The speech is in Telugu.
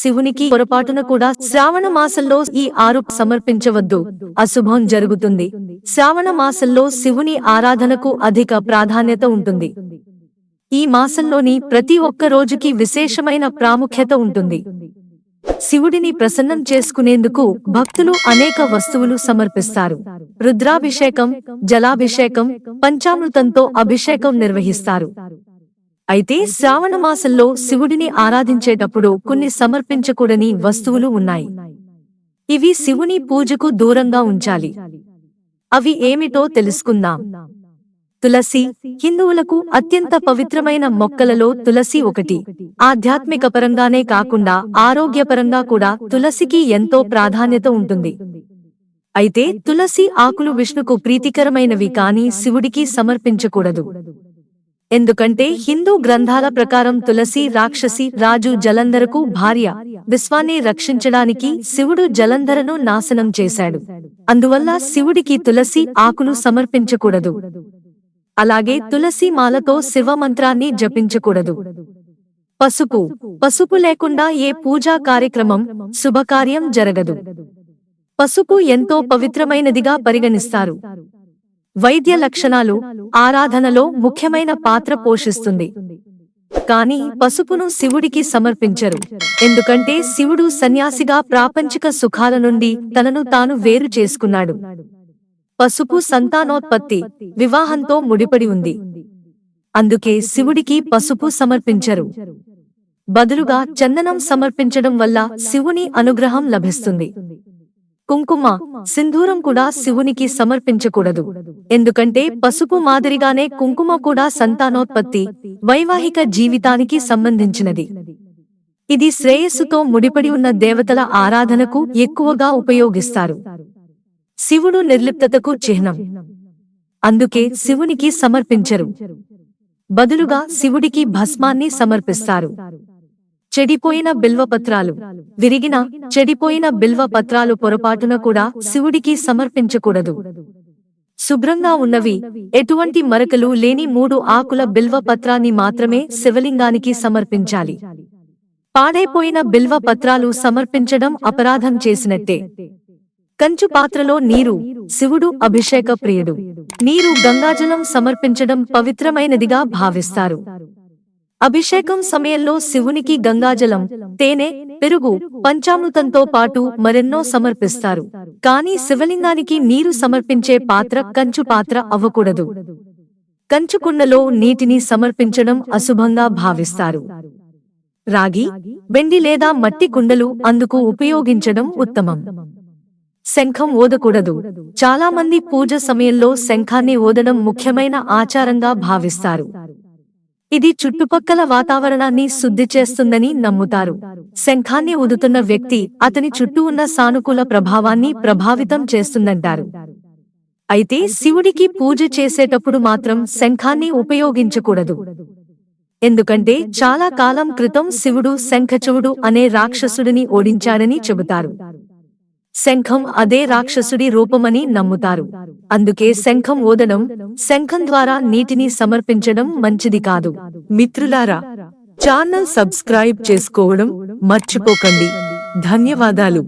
శివునికి పొరపాటున కూడా శ్రావణ మాసంలో ఈ ఆరు సమర్పించవద్దు. అశుభం జరుగుతుంది. శ్రావణ మాసంలో శివుని ఆరాధనకు అధిక ప్రాధాన్యత ఉంటుంది. ఈ మాసంలోని ప్రతి ఒక్క రోజుకి విశేషమైన ప్రాముఖ్యత ఉంటుంది. శివుడిని ప్రసన్నం చేసుకునేందుకు భక్తులు అనేక వస్తువులు సమర్పిస్తారు. రుద్రాభిషేకం జలాభిషేకం పంచామృతంతో అభిషేకం నిర్వహిస్తారు. అయితే శ్రావణ మాసంలో శివుడిని ఆరాధించేటప్పుడు కొన్ని సమర్పించకూడని వస్తువులు ఉన్నాయి. ఇవి శివుని పూజకు దూరంగా ఉంచాలి. అవి ఏమిటో తెలుసుకుందాం. తులసి హిందువులకు అత్యంత పవిత్రమైన మొక్కలలో తులసి ఒకటి. ఆధ్యాత్మిక పరంగానే కాకుండా ఆరోగ్యపరంగా కూడా తులసికి ఎంతో ప్రాధాన్యత ఉంటుంది. అయితే తులసి ఆకులు విష్ణుకు ప్రీతికరమైనవి కాని శివుడికి సమర్పించకూడదు. ఎందుకంటే హిందూ గ్రంథాల ప్రకారం తులసి రాక్షసి రాజు జలంధరకు భార్య. విశ్వాన్ని రక్షించడానికి శివుడు జలంధరను నాశనం చేశాడు. అందువల్ల శివుడికి తులసి ఆకులు సమర్పించకూడదు. అలాగే తులసి మాలతో శివమంత్రాన్ని జపించకూడదు. పసుపు. పసుపు. లేకుండా ఏ పూజా కార్యక్రమం శుభకార్యం జరగదు. పసుపు ఎంతో పవిత్రమైనదిగా పరిగణిస్తారు. వైద్య లక్షణాలు ఆరాధనలో ముఖ్యమైన పాత్ర పోషిస్తుంది. కాని పసుపును శివుడికి సమర్పించరు. ఎందుకంటే శివుడు సన్యాసిగా ప్రాపంచిక సుఖాల నుండి తనను తాను వేరు చేసుకున్నాడు. పసుపు సంతానోత్పత్తి వివాహంతో ముడిపడి ఉంది. అందుకే శివుడికి పసుపు సమర్పించరు. బదులుగా చందనం సమర్పించడం వల్ల శివుని అనుగ్రహం లభిస్తుంది. కుంకుమ సింధూరం కూడా శివునికి సమర్పించకూడదు. ఎందుకంటే పసుపు మాదిరిగానే కుంకుమ కూడా సంతానోత్పత్తి వైవాహిక జీవితానికి సంబంధించినది. ఇది శ్రేయస్సుతో ముడిపడి ఉన్న దేవతల ఆరాధనకు ఎక్కువగా ఉపయోగిస్తారు. శివుడు నిర్లిప్తతకు చిహ్నం. అందుకే శివునికి సమర్పించరు. బదులుగా శివుడికి భస్మాన్ని సమర్పిస్తారు. చెడిపోయిన బిల్వపత్రాలు. విరిగిన చెడిపోయిన బిల్వ పత్రాలు పొరపాటున కూడా శివుడికి సమర్పించకూడదు. శుభ్రంగా ఉన్నవి ఎటువంటి మరకలు లేని మూడు ఆకుల బిల్వ పత్రాన్ని మాత్రమే శివలింగానికి సమర్పించాలి. పాడైపోయిన బిల్వ పత్రాలు సమర్పించడం అపరాధం చేసినట్టే. కంచు పాత్రలో నీరు శివుడు అభిషేక ప్రియుడు. నీరు గంగాజలం సమర్పించడం పవిత్రమైనదిగా భావిస్తారు. అభిషేకం సమయంలో శివునికి గంగాజలం తేనె పెరుగు పంచామృతంతో పాటు మరెన్నో సమర్పిస్తారు. కానీ శివలింగానికి నీరు సమర్పించే పాత్ర కంచు పాత్ర అవ్వకూడదు. కంచుకుండలో నీటిని సమర్పించడం అశుభంగా భావిస్తారు. రాగి వెండి లేదా మట్టి కుండలు అందుకు ఉపయోగించడం ఉత్తమం. శంఖం ఓదకూడదు. చాలా మంది పూజ సమయంలో శంఖాన్ని ఓదడం ముఖ్యమైన ఆచారంగా భావిస్తారు. ఇది చుట్టుపక్కల వాతావరణాన్ని శుద్ధి చేస్తుందని నమ్ముతారు. శంఖాన్ని ఉదుతున్న వ్యక్తి అతని చుట్టూ ఉన్న సానుకూల ప్రభావాన్ని ప్రభావితం చేస్తుందంటారు. అయితే శివుడికి పూజ చేసేటప్పుడు మాత్రం శంఖాన్ని ఉపయోగించకూడదు. ఎందుకంటే చాలా కాలం క్రితం శివుడు శంఖచవుడు అనే రాక్షసుడిని ఓడించాడని చెబుతారు. శంఖం అదే రాక్షసుడి రూపమని నమ్ముతారు. అందుకే శంఖం ఓదడం శంఖం ద్వారా నీటిని సమర్పించడం మంచిది కాదు. మిత్రులారా ఛానల్ సబ్స్క్రైబ్ చేసుకోవడం మర్చిపోకండి. ధన్యవాదాలు.